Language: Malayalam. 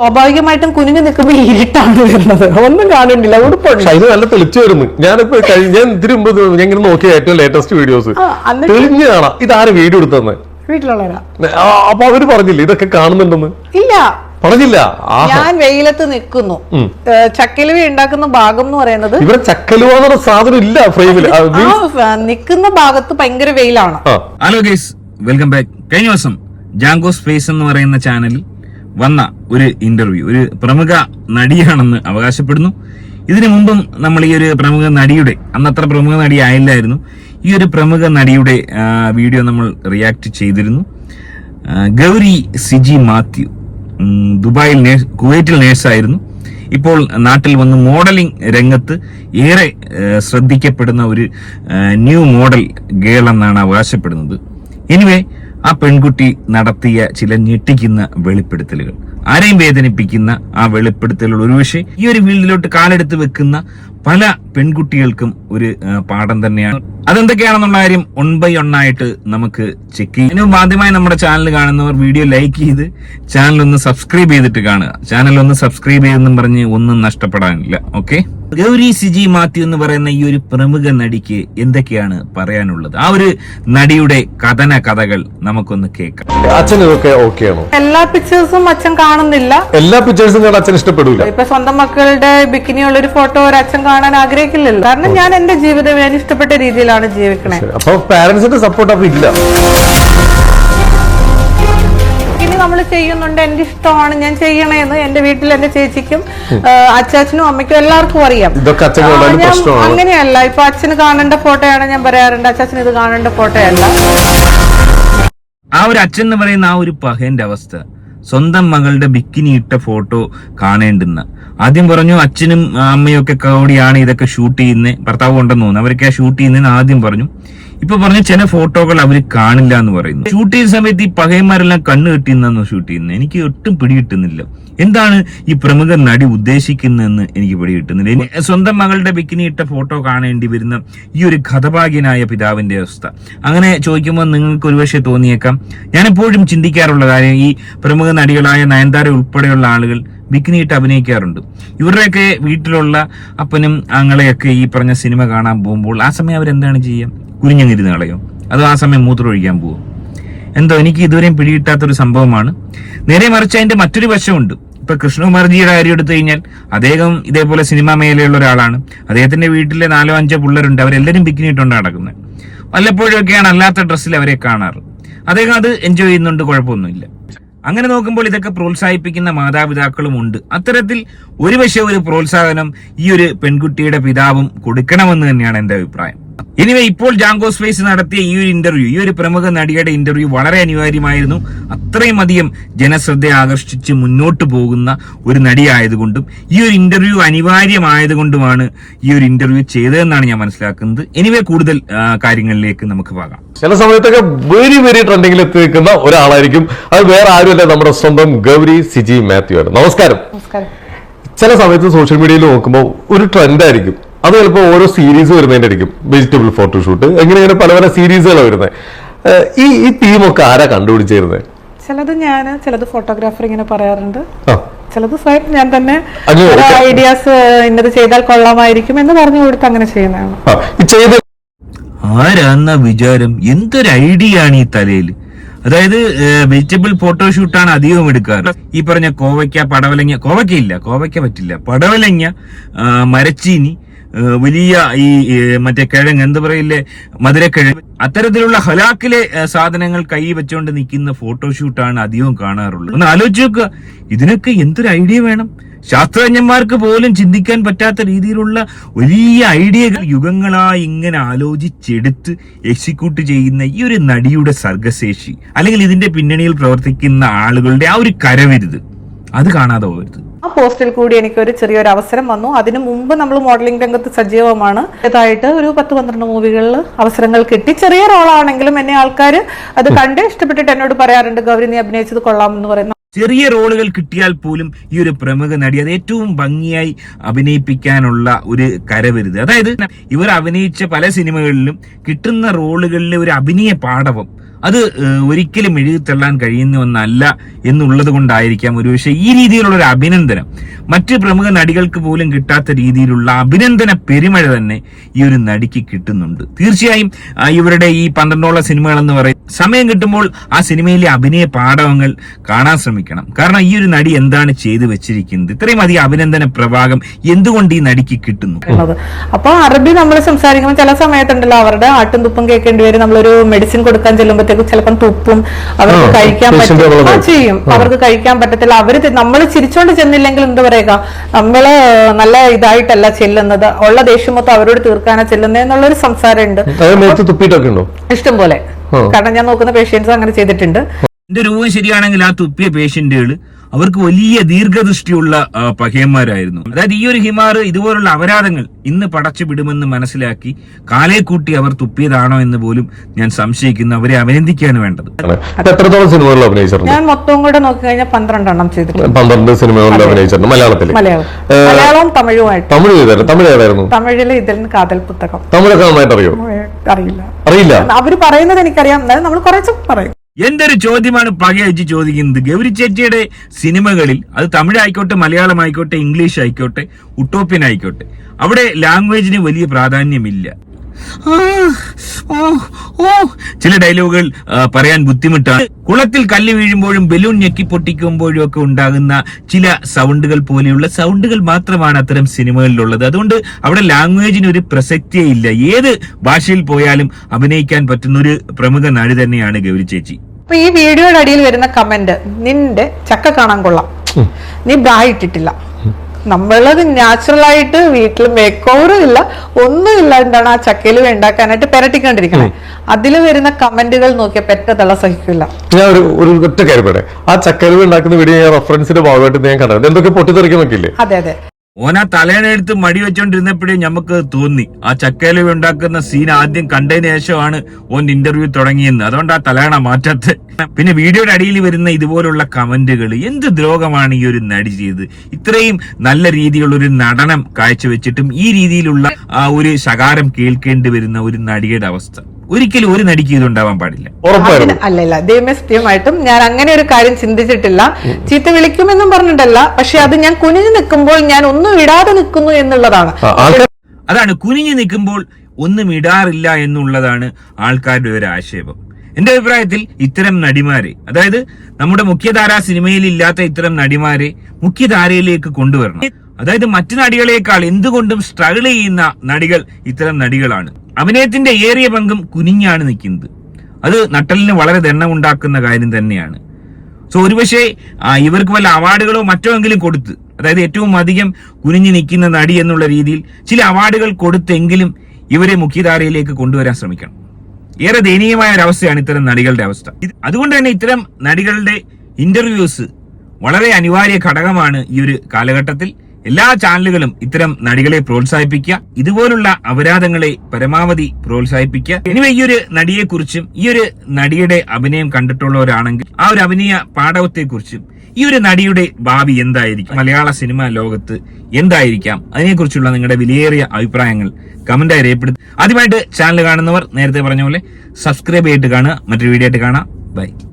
സ്വാഭാവികമായിട്ടും കുനിഞ്ഞു നിൽക്കുമ്പോൾ ഇരുട്ടാണ് വരുന്നത്. ഒന്നും കാണുന്നില്ല ഉടുപ്പുണ്ട്. അതിന് നല്ല തെളിച്ചു വരുന്നു ഞാനിപ്പോ കഴിഞ്ഞ ഞാൻ ഇതിന് മുമ്പ് ഞാൻ ഇങ്ങനെ നോക്കിയ ഏറ്റവും ലേറ്റസ്റ്റ് വീഡിയോസ്? തെളിഞ്ഞു കാണാം ഇതാര് വീഡിയോ എടുത്തന്നെ വീട്ടിലുള്ളവരാ. അപ്പൊ അവർ പറഞ്ഞില്ല ഇതൊക്കെ കാണുന്നുണ്ടെന്ന്? ഇല്ല. പറഞ്ഞില്ല. ഞാൻ വെയിലത്ത് നിൽക്കുന്നു. ചക്കലുവ ഉണ്ടാക്കുന്ന ഭാഗം എന്ന് പറയുന്നത് ഇവിടെ ചക്കലുവ എന്ന് പറഞ്ഞ സാധനം ഇല്ല ഫ്രെയിമിൽ നിൽക്കുന്ന ഭാഗത്ത് ഭയങ്കര വെയിലാണ്. ഹലോ ഗൈസ് വെൽക്കം ബാക്ക് കഴിഞ്ഞ ദിവസം ജാങ്കോ സ്പേസ് എന്ന് പറയുന്ന ചാനലിൽ വന്ന ഒരു ഇന്റർവ്യൂ ഒരു പ്രമുഖ നടിയാണെന്ന് അവകാശപ്പെടുന്നു. ഇതിനു മുമ്പും നമ്മൾ ഈ ഒരു പ്രമുഖ നടിയുടെ അന്നത്ര പ്രമുഖ നടി ആയില്ലായിരുന്നു ഈ ഒരു പ്രമുഖ നടിയുടെ വീഡിയോ നമ്മൾ റിയാക്ട് ചെയ്തിരുന്നു. ഗൗരി സിജി മാത്യു ദുബായിൽ കുവൈറ്റിൽ നേഴ്സായിരുന്നു. ഇപ്പോൾ നാട്ടിൽ വന്ന് മോഡലിംഗ് രംഗത്ത് ഏറെ ശ്രദ്ധിക്കപ്പെടുന്ന ഒരു ന്യൂ മോഡൽ ഗേൾ എന്നാണ് അവകാശപ്പെടുന്നത്. എനിവേ ആ പെൺകുട്ടി നടത്തിയ ചില ഞെട്ടിക്കുന്ന വെളിപ്പെടുത്തലുകൾ. ആരെയും വേദനിപ്പിക്കുന്ന ആ വെളിപ്പെടുത്തലുകൾ ഒരുപക്ഷെ ഈ ഒരു ഫീൽഡിലോട്ട് കാലെടുത്ത് വെക്കുന്ന പല പെൺകുട്ടികൾക്കും ഒരു പാഠം തന്നെയാണ്. അതെന്തൊക്കെയാണെന്നുള്ള കാര്യം ഒൺ ബൈ ഒണ്ണായിട്ട് നമുക്ക് ചെക്ക് ചെയ്യാം. ഇതിനു ആദ്യമായി നമ്മുടെ ചാനൽ കാണുന്നവർ വീഡിയോ ലൈക്ക് ചെയ്ത് ചാനൽ ഒന്ന് സബ്സ്ക്രൈബ് ചെയ്തിട്ട് കാണുക. ചാനൽ ഒന്ന് സബ്സ്ക്രൈബ് ചെയ്തെന്നും പറഞ്ഞ് ഒന്നും നഷ്ടപ്പെടാനില്ല. ഓക്കെ ഗൗരി സിജി മാത്യു എന്ന് പറയുന്ന ഈ ഒരു പ്രമുഖ നടിക്ക് എന്തൊക്കെയാണ് പറയാനുള്ളത്? ആ ഒരു നടിയുടെ കഥന കഥകൾ നമുക്കൊന്ന് കേൾക്കാം. അച്ഛൻ ഇതൊക്കെ ഓക്കെയാണോ എല്ലാ പിക്ചേഴ്സും അച്ഛൻ കാണുന്നില്ല. എല്ലാ പിക്ചേഴ്സും അച്ഛൻ ഇഷ്ടപ്പെടില്ല ഇപ്പൊ സ്വന്തം മക്കളുടെ ബിക്കിനിയുള്ള ഒരു ഫോട്ടോ ഒരു അച്ഛൻ കാണാൻ ആഗ്രഹിക്കില്ലല്ലോ. കാരണം ഞാൻ എന്റെ ജീവിതം ഞാൻ ഇഷ്ടപ്പെട്ട രീതിയിലാണ് ജീവിക്കണേ. അപ്പൊ പാരന്റ്സിന്റെ സപ്പോർട്ട് അപ്പൊ ഇല്ല. ഇനി നമ്മൾ ചെയ്യുന്നുണ്ട് എന്റെ ഇഷ്ടമാണ് ഞാൻ ചെയ്യണേന്ന് എന്റെ വീട്ടിൽ എന്റെ ചേച്ചിക്കും അച്ചാച്ചനും അമ്മയ്ക്കും എല്ലാവർക്കും അറിയാം. ഞാൻ അങ്ങനെയല്ല. ഇപ്പൊ അച്ഛന് കാണേണ്ട ഫോട്ടോയാണ് ഞാൻ പറയാറുണ്ട്. അച്ചാച്ചന് ഇത് കാണേണ്ട ഫോട്ടോയല്ല. ആ ഒരു അച്ഛൻ എന്ന് പറയുന്ന ആ ഒരു പഹേന്റെ അവസ്ഥ. സ്വന്തം മകളുടെ ബിക്കിനി ഇട്ട ഫോട്ടോ കാണേണ്ടുന്ന. ആദ്യം പറഞ്ഞു അച്ഛനും അമ്മയും ഒക്കെ കൂടിയാണ് ഇതൊക്കെ ഷൂട്ട് ചെയ്യുന്നത് ഭർത്താവ് ഉണ്ടെന്ന് തോന്നുന്നു അവരൊക്കെ ഷൂട്ട് ചെയ്യുന്നതെന്ന് ആദ്യം പറഞ്ഞു. ഇപ്പൊ പറഞ്ഞ ചില ഫോട്ടോകൾ അവർ കാണില്ല എന്ന് പറയുന്നു. ഷൂട്ട് ചെയ്യുന്ന സമയത്ത് ഈ പകയന്മാരെല്ലാം കണ്ണ് കെട്ടിന്നാന്ന് ഷൂട്ട് ചെയ്യുന്നത്? എനിക്ക് ഒട്ടും പിടികിട്ടുന്നില്ല എന്താണ് ഈ പ്രമുഖ നടി ഉദ്ദേശിക്കുന്നതെന്ന് എനിക്ക് പിടികിട്ടുന്നില്ല സ്വന്തം മകളുടെ ബിക്കിനി ഇട്ട ഫോട്ടോ കാണേണ്ടി വരുന്ന ഈ ഒരു കഥഭാഗ്യനായ പിതാവിന്റെ അവസ്ഥ. അങ്ങനെ ചോദിക്കുമ്പോൾ നിങ്ങൾക്ക് ഒരുപക്ഷെ തോന്നിയേക്കാം. ഞാൻ എപ്പോഴും ചിന്തിക്കാറുള്ള കാര്യം ഈ പ്രമുഖ നടികളായ നയൻതാര ഉൾപ്പെടെയുള്ള ആളുകൾ ബിക്കിനിയിട്ട് അഭിനയിക്കാറുണ്ട്. ഇവരുടെയൊക്കെ വീട്ടിലുള്ള അപ്പനും ആങ്ങളെയൊക്കെ ഈ പറഞ്ഞ സിനിമ കാണാൻ പോകുമ്പോൾ ആ സമയം അവരെന്താണ് ചെയ്യുക? കുനിഞ്ഞങ്ങിരുന്ന് കളയും. അതോ ആ സമയം മൂത്രം ഒഴിക്കാൻ പോകും എന്തോ എനിക്ക് ഇതുവരെയും പിടികിട്ടാത്തൊരു സംഭവമാണ്. നേരെ മറിച്ച് അതിന്റെ മറ്റൊരു വശമുണ്ട്. ഇപ്പൊ കൃഷ്ണകുമാർജിയുടെ കാര്യം എടുത്തു കഴിഞ്ഞാൽ അദ്ദേഹം ഇതേപോലെ സിനിമാ മേഖലയുള്ള ഒരാളാണ്. അദ്ദേഹത്തിന്റെ വീട്ടിലെ നാലോ അഞ്ചോ പിള്ളേരുണ്ട്. അവരെല്ലാവരും ബിക്കിനിയിട്ടുണ്ട് നടക്കുന്നത് വല്ലപ്പോഴൊക്കെയാണ് അല്ലാത്ത ഡ്രസ്സിൽ അവരെ കാണാറ്. അദ്ദേഹം അത് എൻജോയ് ചെയ്യുന്നുണ്ട് കുഴപ്പമൊന്നുമില്ല. അങ്ങനെ നോക്കുമ്പോൾ ഇതൊക്കെ പ്രോത്സാഹിപ്പിക്കുന്ന മാതാപിതാക്കളും ഉണ്ട്. അത്തരത്തിൽ ഒരു പക്ഷേ ഒരു പ്രോത്സാഹനം ഈ ഒരു പെൺകുട്ടിയുടെ പിതാവും കൊടുക്കണമെന്ന് തന്നെയാണ് എന്റെ അഭിപ്രായം. എനിവേ ഇപ്പോൾ ജാങ്കോ സ്പേസ് നടത്തിയ ഈ ഒരു ഇന്റർവ്യൂ ഈ ഒരു പ്രമുഖ നടിയുടെ ഇന്റർവ്യൂ വളരെ അനിവാര്യമായിരുന്നു. അത്രയും അധികം ജനശ്രദ്ധ ആകർഷിച്ച് മുന്നോട്ട് പോകുന്ന ഒരു നടിയായതുകൊണ്ടും ഈ ഒരു ഇന്റർവ്യൂ അനിവാര്യമായതുകൊണ്ടുമാണ് ഈ ഒരു ഇന്റർവ്യൂ ചെയ്തതെന്നാണ് ഞാൻ മനസ്സിലാക്കുന്നത്. എനിവേ കൂടുതൽ കാര്യങ്ങളിലേക്ക് നമുക്ക് പോകാം ചില സമയത്തൊക്കെ വെരി വെരി ട്രെൻഡിങ്ങിൽ എത്തി നിൽക്കുന്ന ഒരാളായിരിക്കും. അത് വേറെ ആരുമല്ല നമ്മുടെ സ്വന്തം ഗൗരി സിജി മാത്യു ആണ്. നമസ്കാരം. നമസ്കാരം. ചില സമയത്ത് സോഷ്യൽ മീഡിയയിൽ നോക്കുമ്പോൾ ഒരു ട്രെൻഡ് ആയിരിക്കും. അത് ചിലപ്പോൾ ഓരോ സീരീസ് വരുന്നതിന്റെ ആയിരിക്കും. വെജിറ്റബിൾ ഫോട്ടോഷൂട്ട് എങ്ങനെ ഇങ്ങനെ പല പല സീരീസുകളാണ് വരുന്നത് ഈ ഈ തീമൊക്കെ ആരാ കണ്ടുപിടിച്ചിരുന്നത് ചിലത് ഞാൻ ചിലത് ഫോട്ടോഗ്രാഫർ ഇങ്ങനെ പറയാറുണ്ട്. ചിലത് സ്വയം ഞാൻ തന്നെ ഐഡിയാസ് ഇന്നത് ചെയ്താൽ കൊള്ളാമായിരിക്കും എന്ന് പറഞ്ഞു കൊടുത്ത് അങ്ങനെ ചെയ്യുന്നതാണ്. ഈ ചെയ്ത് ആരാന്ന വിചാരം എന്തൊരു ഐഡിയ ആണ് ഈ തലയിൽ? അതായത് വെജിറ്റബിൾ ഫോട്ടോഷൂട്ടാണ് അധികവും എടുക്കാറ്. ഈ പറഞ്ഞ കോവയ്ക്ക പടവലങ്ങ കോവയ്ക്ക ഇല്ല കോവയ്ക്ക പറ്റില്ല. പടവലങ്ങ മരച്ചീനി വലിയ ഈ മറ്റേ കിഴങ്ങ് എന്താ പറയില്ലേ മധുരക്കിഴങ്ങ്. അത്തരത്തിലുള്ള ഹലാക്കിലെ സാധനങ്ങൾ കൈ വെച്ചുകൊണ്ട് നിൽക്കുന്ന ഫോട്ടോഷൂട്ടാണ് അധികവും കാണാറുള്ളത്. ഒന്ന് ആലോചിച്ച് നോക്കുക ഇതിനൊക്കെ എന്തൊരു ഐഡിയ വേണം? ശാസ്ത്രജ്ഞന്മാർക്ക് പോലും ചിന്തിക്കാൻ പറ്റാത്ത രീതിയിലുള്ള വലിയ ഐഡിയകൾ യുഗങ്ങളായി ഇങ്ങനെ ആലോചിച്ചെടുത്ത് എക്സിക്യൂട്ട് ചെയ്യുന്ന ഈ ഒരു നടിയുടെ സർഗശേഷി അല്ലെങ്കിൽ ഇതിന്റെ പിന്നണിയിൽ പ്രവർത്തിക്കുന്ന ആളുകളുടെ ആ ഒരു കരവിരുത്. അത് കാണാതെ പോകരുത്. ആ പോസ്റ്റിൽ കൂടി എനിക്ക് ഒരു ചെറിയൊരു അവസരം വന്നു. അതിനു മുമ്പ് നമ്മൾ മോഡലിംഗ് രംഗത്ത് സജീവമാണ്. ഇതായിട്ട് ഒരു പത്ത് പന്ത്രണ്ട് മൂവികളിൽ അവസരങ്ങൾ കിട്ടി. ചെറിയ റോളാണെങ്കിലും എന്നെ ആൾക്കാർ അത് കണ്ടേ ഇഷ്ടപ്പെട്ടിട്ട് എന്നോട് പറയാറുണ്ട് ഗൗരി നീ അഭിനയിച്ചത് കൊള്ളാം എന്ന് പറയുന്ന ചെറിയ റോളുകൾ കിട്ടിയാൽ പോലും ഈ ഒരു പ്രമുഖ നടി അത് ഏറ്റവും ഭംഗിയായി അഭിനയിപ്പിക്കാനുള്ള ഒരു കരവരുത്. അതായത് ഇവർ അഭിനയിച്ച പല സിനിമകളിലും കിട്ടുന്ന റോളുകളിലെ ഒരു അഭിനയ പാടവം അത് ഒരിക്കലും എഴുതിത്തള്ളാൻ കഴിയുന്ന ഒന്നല്ല എന്നുള്ളത് കൊണ്ടായിരിക്കാം ഒരുപക്ഷെ ഈ രീതിയിലുള്ള ഒരു അഭിനന്ദനം. മറ്റ് പ്രമുഖ നടികൾക്ക് പോലും കിട്ടാത്ത രീതിയിലുള്ള അഭിനന്ദന പെരുമഴ തന്നെ ഈ ഒരു നടിക്ക് കിട്ടുന്നുണ്ട്. തീർച്ചയായും ഇവരുടെ ഈ പന്ത്രണ്ടോളം സിനിമകൾ എന്ന് പറയും സമയം കിട്ടുമ്പോൾ ആ സിനിമയിലെ അഭിനയ പാഠവങ്ങൾ കാണാൻ ശ്രമിക്കണം. കാരണം ഈ ഒരു നടി എന്താണ് ചെയ്തു വെച്ചിരിക്കുന്നത്? ഇത്രയും അധികം അഭിനന്ദന പ്രഭാഗം എന്തുകൊണ്ട് ഈ നടിക്ക് കിട്ടുന്നു? അപ്പോൾ അപ്പൊ അറബി നമ്മൾ സംസാരിക്കുമ്പോൾ ചില സമയത്തുണ്ടല്ലോ അവരുടെ ആട്ടും തുപ്പും കേൾക്കേണ്ടി വരും. നമ്മളൊരു മെഡിസിൻ കൊടുക്കാൻ ചെല്ലുമ്പോഴത്തേക്കും ചിലപ്പം തുപ്പും അവർക്ക് കഴിക്കാൻ പറ്റില്ല ചെയ്യും. അവർക്ക് കഴിക്കാൻ പറ്റത്തില്ല. അവർ നമ്മൾ ചിരിച്ചോണ്ട് ചെന്നില്ലെങ്കിൽ എന്താ പറയുക? നമ്മൾ നല്ല ഇതായിട്ടല്ല ചെല്ലുന്നത്. ഉള്ള ദേഷ്യം മൊത്തം അവരോട് തീർക്കാനാ ചെല്ലുന്നത് എന്നുള്ളൊരു സംസാരമുണ്ട്. ഇഷ്ടം പോലെ. കാരണം ഞാൻ നോക്കുന്ന പേഷ്യൻസ് അങ്ങനെ ചെയ്തിട്ടുണ്ട്. എന്റെ രൂപം ശരിയാണെങ്കിൽ ആ തുപ്പിയ പേഷ്യന്റുകൾ അവർക്ക് വലിയ ദീർഘദൃഷ്ടിയുള്ള പഹയന്മാരായിരുന്നു പകയന്മാരായിരുന്നു അതായത് ഈ ഒരു ഹിമാർ ഇതുപോലുള്ള അപരാധങ്ങൾ ഇന്ന് പടച്ചു വിടുമെന്ന് മനസ്സിലാക്കി കാലേ കൂട്ടി അവർ തുപ്പിയതാണോ എന്ന് പോലും ഞാൻ സംശയിക്കുന്നു. അവരെ അഭിനന്ദിക്കാണ് വേണ്ടത്. എത്രത്തോളം സിനിമകളിൽ അഭിനയിച്ചിട്ടുണ്ട്? ഞാൻ മൊത്തം കൂടെ നോക്കിക്കഴിഞ്ഞാൽ പന്ത്രണ്ടെണ്ണം ചെയ്തിട്ടുണ്ട്. പന്ത്രണ്ട് സിനിമകളിൽ അഭിനയിച്ചിട്ടുണ്ട്. മലയാളത്തിൽ മലയാളം. മലയാളവും തമിഴുമായിട്ട്. തമിഴ് ചെയ്തായിരുന്നു തമിഴ് ഏതായിരുന്നു? തമിഴിൽ ഇതിൽ കാതൽ പുസ്തകം. തമിഴൊക്കെ നന്നായിട്ട് അറിയോ? അറിയില്ല. അറിയില്ല. അവർ പറയുന്നത് എനിക്കറിയാം. നമ്മൾ കുറച്ച് പറയും. എന്തൊരു ചോദ്യമാണ് പകയച്ച് ചോദിക്കുന്നത് ഗൗരി ചേച്ചിയുടെ സിനിമകളിൽ അത് തമിഴായിക്കോട്ടെ മലയാളം ആയിക്കോട്ടെ ഇംഗ്ലീഷ് ആയിക്കോട്ടെ ഉട്ടോപ്യൻ ആയിക്കോട്ടെ അവിടെ ലാംഗ്വേജിന് വലിയ പ്രാധാന്യമില്ല. ചില ഡയലോഗുകൾ പറയാൻ ബുദ്ധിമുട്ടാണ്. കുളത്തിൽ കല്ല് വീഴുമ്പോഴും ബലൂൺ ഞെക്കി പൊട്ടിക്കുമ്പോഴും ഒക്കെ ഉണ്ടാകുന്ന ചില സൗണ്ടുകൾ പോലെയുള്ള സൗണ്ടുകൾ മാത്രമാണ് അത്തരം സിനിമകളിലുള്ളത്. അതുകൊണ്ട് അവിടെ ലാംഗ്വേജിന് ഒരു പ്രസക്തിയേ ഇല്ല. ഏത് ഭാഷയിൽ പോയാലും അഭിനയിക്കാൻ പറ്റുന്ന ഒരു പ്രമുഖ നടി തന്നെയാണ് ഗൗരി ചേച്ചി. അപ്പൊ ഈ വീഡിയോയുടെ അടിയിൽ വരുന്ന കമന്റ് നിന്റെ ചക്ക കാണാൻ കൊള്ളാം. നീ ബ്രാ ഇട്ടിട്ടില്ല. നമ്മളത് നാച്ചുറൽ ആയിട്ട് വീട്ടിൽ മേക്ക് ഓവറും ഇല്ല ഒന്നും എന്താണ് ആ ചക്കയിൽ ഉണ്ടാക്കാനായിട്ട് പെരട്ടിക്കൊണ്ടിരിക്കണേ. അതിൽ വരുന്ന കമന്റുകൾ നോക്കിയ തള സഹിക്കില്ല ഞാൻ ഒരു ഒരു ഒറ്റ കാര്യം പറയാം ആ ചക്കയിൽ ഉണ്ടാക്കുന്ന വീഡിയോ ഞാൻ റെഫറൻസിന്റെ ഭാഗമായിട്ട് ഞാൻ കണ്ടത് എന്തൊക്കെ പൊട്ടിത്തെറിക്കുന്നൊക്കെ അതെ അതെ. ഓന തലേനെടുത്ത് മടി വെച്ചോണ്ടിരുന്നപ്പോഴേ നമുക്ക് തോന്നി. ആ ചക്കയില ഉണ്ടാക്കുന്ന സീൻ ആദ്യം കണ്ടതിന് ശേഷമാണ് ഓൻ ഇന്റർവ്യൂ തുടങ്ങിയെന്ന്. അതുകൊണ്ട് ആ തലേണ മാറ്റത്തെ. പിന്നെ വീഡിയോയുടെ അടിയിൽ വരുന്ന ഇതുപോലുള്ള കമന്റുകൾ എന്ത് ദ്രോഹമാണ് ഈ ഒരു നടി ചെയ്തത് ഇത്രയും നല്ല രീതിയിലുള്ള ഒരു നടനം കാഴ്ചവെച്ചിട്ടും ഈ രീതിയിലുള്ള ആ ഒരു ശകാരം കേൾക്കേണ്ടി വരുന്ന ഒരു നടിയുടെ അവസ്ഥ. ഒരിക്കലും ഒരു നടിക്ക് ഇതുണ്ടാവാൻ പാടില്ല. അല്ലല്ല ദൈവമേ സത്യമായിട്ടും ഞാൻ അങ്ങനെ ഒരു കാര്യം ചിന്തിച്ചിട്ടില്ല. ചീത്ത വിളിക്കുമെന്നും പറഞ്ഞിട്ടല്ല. പക്ഷെ അത് ഞാൻ കുനിഞ്ഞു നിൽക്കുമ്പോൾ ഞാൻ ഒന്നും ഇടാതെ നിൽക്കുന്നു എന്നുള്ളതാണ്. അതാണ് കുനിഞ്ഞു നിൽക്കുമ്പോൾ ഒന്നും ഇടാറില്ല എന്നുള്ളതാണ് ആൾക്കാരുടെ ഒരു ആക്ഷേപം. എന്റെ അഭിപ്രായത്തിൽ ഇത്തരം നടിമാരെ അതായത് നമ്മുടെ മുഖ്യധാരാ സിനിമയിൽ ഇല്ലാത്ത ഇത്തരം നടിമാരെ മുഖ്യധാരയിലേക്ക് കൊണ്ടുവരണം. അതായത് മറ്റു നടികളെക്കാൾ എന്തുകൊണ്ടും സ്ട്രഗിൾ ചെയ്യുന്ന നടികൾ ഇത്തരം നടികളാണ്. അഭിനയത്തിന്റെ ഏറിയ പങ്കും കുനിഞ്ഞാണ് നിൽക്കുന്നത്. അത് നട്ടലിന് വളരെ ദണ്ണം ഉണ്ടാക്കുന്ന കാര്യം തന്നെയാണ്. സോ ഒരുപക്ഷെ പക്ഷേ ഇവർക്ക് വല്ല അവാർഡുകളോ മറ്റോ എങ്കിലും കൊടുത്ത് അതായത് ഏറ്റവും അധികം കുനിഞ്ഞു നിൽക്കുന്ന നടി എന്നുള്ള രീതിയിൽ ചില അവാർഡുകൾ കൊടുത്തെങ്കിലും ഇവരെ മുഖ്യധാരയിലേക്ക് കൊണ്ടുവരാൻ ശ്രമിക്കണം. ഏറെ ദയനീയമായ ഒരു അവസ്ഥയാണ് ഇത്തരം നടികളുടെ അവസ്ഥ. അതുകൊണ്ട് തന്നെ ഇത്തരം നടികളുടെ ഇന്റർവ്യൂസ് വളരെ അനിവാര്യ ഘടകമാണ് ഈ ഒരു കാലഘട്ടത്തിൽ. എല്ലാ ചാനലുകളും ഇത്തരം നടികളെ പ്രോത്സാഹിപ്പിക്കുക ഇതുപോലുള്ള അപരാധങ്ങളെ പരമാവധി പ്രോത്സാഹിപ്പിക്കുക. ഇനി ഈ ഒരു നടിയെ കുറിച്ചും ഈ ഒരു നടിയുടെ അഭിനയം കണ്ടിട്ടുള്ളവരാണെങ്കിൽ ആ ഒരു അഭിനയ പാഠവത്തെ കുറിച്ചും ഈ ഒരു നടിയുടെ ഭാവി എന്തായിരിക്കും മലയാള സിനിമാ ലോകത്ത് എന്തായിരിക്കാം അതിനെക്കുറിച്ചുള്ള നിങ്ങളുടെ വിലയേറിയ അഭിപ്രായങ്ങൾ കമന്റായി രേഖപ്പെടുത്തും ആദ്യമായിട്ട് ചാനൽ കാണുന്നവർ നേരത്തെ പറഞ്ഞ പോലെ സബ്സ്ക്രൈബ് ചെയ്തിട്ട് കാണുക മറ്റൊരു വീഡിയോ ആയിട്ട് കാണാം. ബൈ